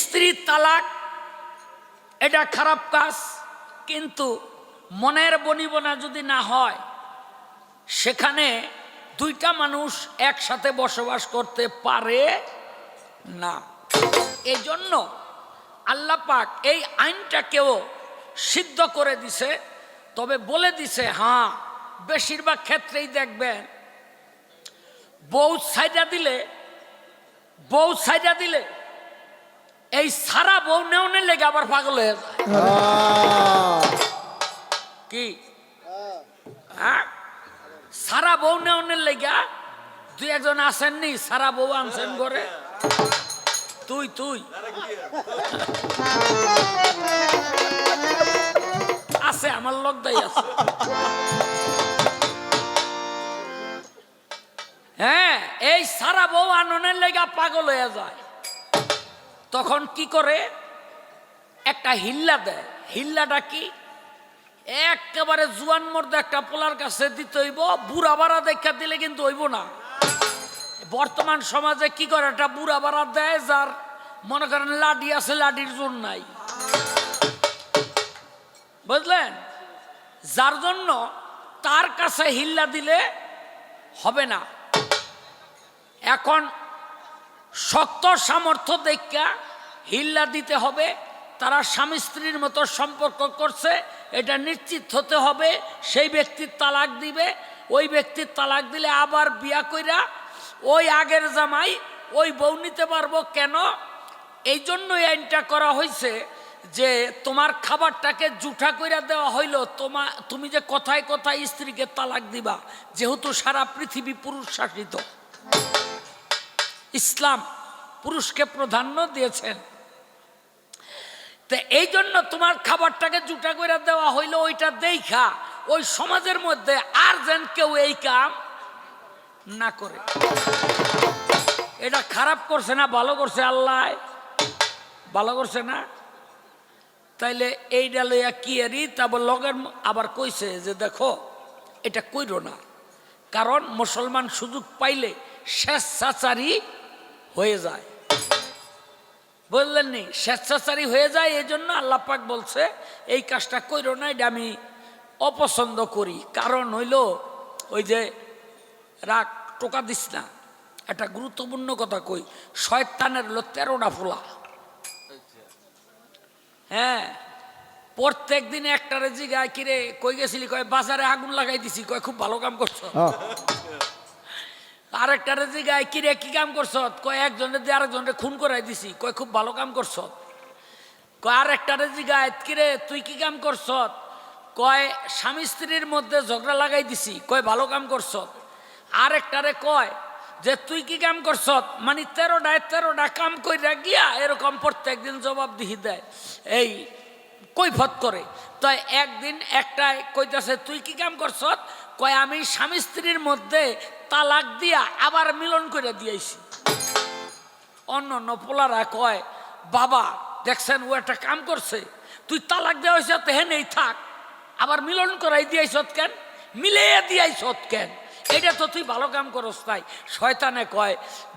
স্ত্রীর তালাক, এটা খারাপ কাজ, কিন্তু মনের বনিবনা যদি না হয়, সেখানে দুইটা মানুষ একসাথে বসবাস করতে পারে না। এই জন্য আল্লাহ পাক এই আইনটাকেও সিদ্ধ করে দিছে, তবে বলে দিছে হ্যাঁ বেশিরভাগ ক্ষেত্রেই দেখবেন, বউ সাইডা দিলে, বউ সাইডা দিলে এই সারা বউ নেওনের লেগে আবার পাগল হয়ে যায়। কি? হ্যাঁ? সারা বউ নেওনের লেগা দুই একজন আসেননি, সারা বউ আনছেন করে তুই তুই। আছে, আমার লগদাই আছে। হ্যাঁ এই সারা বউ আননের লেগা পাগল হয়ে যায়। তখন কি করে? একটা হিল্লা দেয়। হিল্লাটা কি? একেবারে জুয়ান মর্দে একটা পোলার কাছে দিতে হইব, বুড়া বাড়া দেখা দিলে কিন্তু হইব না। বর্তমান সমাজে কি করে? একটা বুড়া বাড়া দেয় যার মনে করেন লাডি আছে, লাডির জোর নাই। বুঝলেন? যার জন্য তার কাছে হিল্লা দিলে হবে না। এখন শক্ত সামর্থ্য দেখা হিল্লা দিতে হবে, তারা স্বামী স্ত্রীর মতো সম্পর্ক করছে, এটা নিশ্চিত হতে হবে, সেই ব্যক্তির তালাক দিবে, ওই ব্যক্তির তালাক দিলে আবার বিয়া কইরা ওই আগের জামাই ওই বউ নিতে পারব কেন? এই জন্য আইনটা করা হয়েছে যে তোমার খাবারটাকে জুঠা কইরা দেওয়া হইল, তোমা, তুমি যে কথায় কথায় স্ত্রীকে তালাক দিবা, যেহেতু সারা পৃথিবী পুরুষ শাসিত। ইসলাম পুরুষকে প্রাধান্য দিয়েছেন। তো এই জন্য তোমার খাবারটাকে জুটা করে দেওয়া হইল, ওইটা দেখা, ওই সমাজের মধ্যে আর যেন কেউ এই কাম না করে। এটা খারাপ করছে না, ভালো করছে আল্লাহ? ভালো করছে না? তাইলে এইটা লইয়া কি এরি? তারপর লগের আবার কইছে যে দেখো, এটা কইরো না। কারণ মুসলমান সুযোগ পাইলে শেষ স্বেচ্ছাচারী হয়ে যায়। বললেন নি স্বেচ্ছাচারী হয়ে যায় এই জন্য আল্লাহ পাক বলছে, এই কাজটা কইরো না, এটা আমি অপছন্দ করি। কারণ হইল, ওই যে রাগ টোকা দিস না, একটা গুরুত্বপূর্ণ কথা কই, শয়তানের হলো তেরোটা ফোলা। হ্যাঁ প্রত্যেক দিন একটারে জিগায়, কিরে, কই গেছিলি? কয়, বাজারে আগুন লাগাই দিছি। কয়, খুব ভালো কাম করছ। আরেকটারে জিগায়, কিরে, কি কাম করছ কয়, একজনের দিয়ে আরেকজনের খুন করাই দিছি। কয়, খুব ভালো কাম করছ কয়, আরেকটারে জিগায়, কিরে, তুই কি কাম করছ কয়, স্বামী স্ত্রীর মধ্যে ঝগড়া লাগাই দিছি। কয়, ভালো কাম করছ আরেকটারে কয়, যে, তুই কি কাম করছ মানে তেরোটায় তেরোটা কাম কইরা গিয়া এরকম প্রত্যেকদিন জবাব দিহি দেয়। এই কৈফত করে। তো একদিন একটাই কইতাছে, তুই কি কাম করছ কয়, আমি স্বামী স্ত্রীর মধ্যে তালাক দিয়া আবার মিলন করে দিয়েছি। অন্য অন্য পোলারা কয়, বাবা, দেখছেন ও একটা কাম করছে, তুই তালাক দেওয়া হয়েছে, তো হেনেই থাক। আবার মিলন করাই দিয়াইছ কেন? মিলিয়ে দিয়াইছ কেন? এটা তো তুই ভালো কাম করস তাই শয়তানে কয়,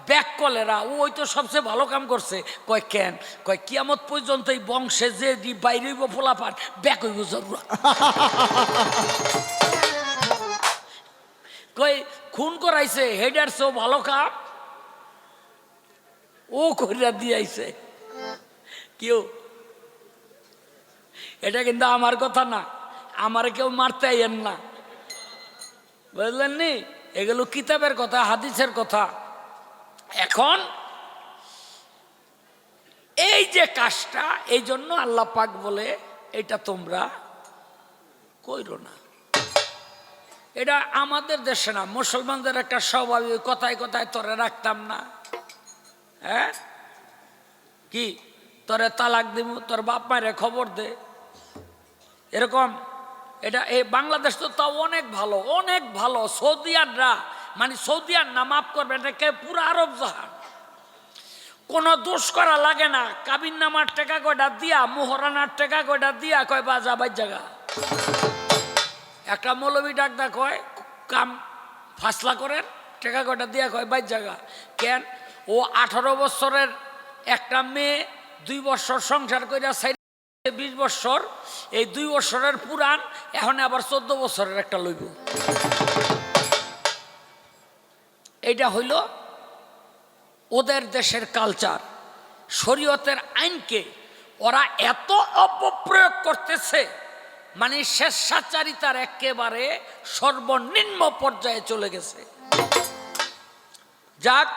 ব্যাক কলেরা, ও ওই তো সবচেয়ে ভালো কাম করছে। কয়, কেন? কয়, কিয়ামত পর্যন্ত এই বংশে যে বাইরে হইব ফোলাপান ব্যাক হইব জরুরা কই খুন করাইছে, হেডার সো ভালো কাম? ও কইরা দিয়াইছে। কেউ এটা কিন্তু আমার কথা না। আমার কেউ মারতে আইয়েন না। বুঝলেন নি এগুলো কিতাবের কথা, হাদিসের কথা। এখন এই যে কাজটা, এই জন্য আল্লাহ পাক বলে, এটা তোমরা কইরো না। এটা আমাদের দেশে না, মুসলমানদের একটা স্বাভাবিক কথায় কথায় তোরে রাখতাম না। হ্যাঁ? কি? তোরে তালাক দিব তোর বাপ মায়ের খবর দে। এরকম, এটা এই বাংলাদেশ তো তাও অনেক ভালো অনেক ভালো। সৌদিয়ানরা মানে সৌদিয়ান না, মাফ করবে এটাকে পুরো আরব জাহান। কোনো দোষ করা লাগে না, কাবিন নামার টেকা কয়টা দিয়া, মোহরানার টেকা কয়টা দিয়া, কয় বাজা বাজ জায়গা একটা মৌলবী ডাকদা কয়, কাম ফাসলা করেন টেকা কয়টা দিয়া কয়, বাইর জায়গা। কেন? ও আঠারো বছরের একটা মেয়ে দুই বছর সংসার কইরা সাইড বিশ বছর, এই দুই বছরের পুরাণ এখন আবার চোদ্দ বছরের একটা লইব। এইটা হইল ওদের দেশের কালচার। শরীয়তের আইনকে ওরা এত অপপ্রয়োগ করতেছে মানে স্বেচ্ছাচারিতার একেবারে সর্বনিম্ন পর্যায়ে চলে গেছে। যাক